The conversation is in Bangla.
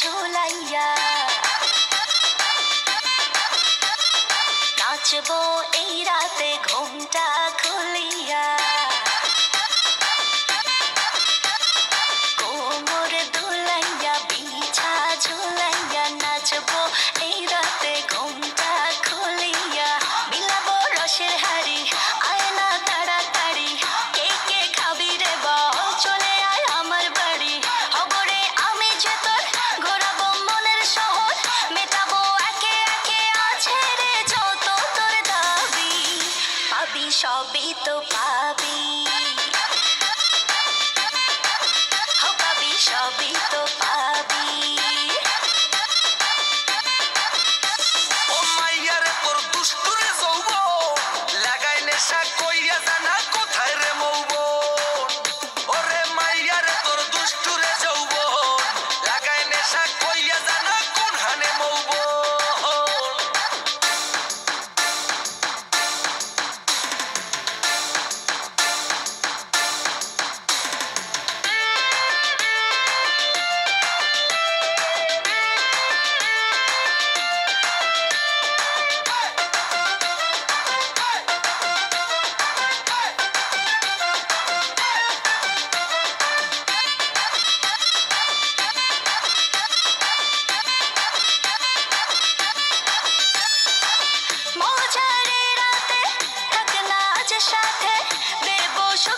ঝুলাইয়া। নাচবো এই রাতে ঘুমটা সবই তো পা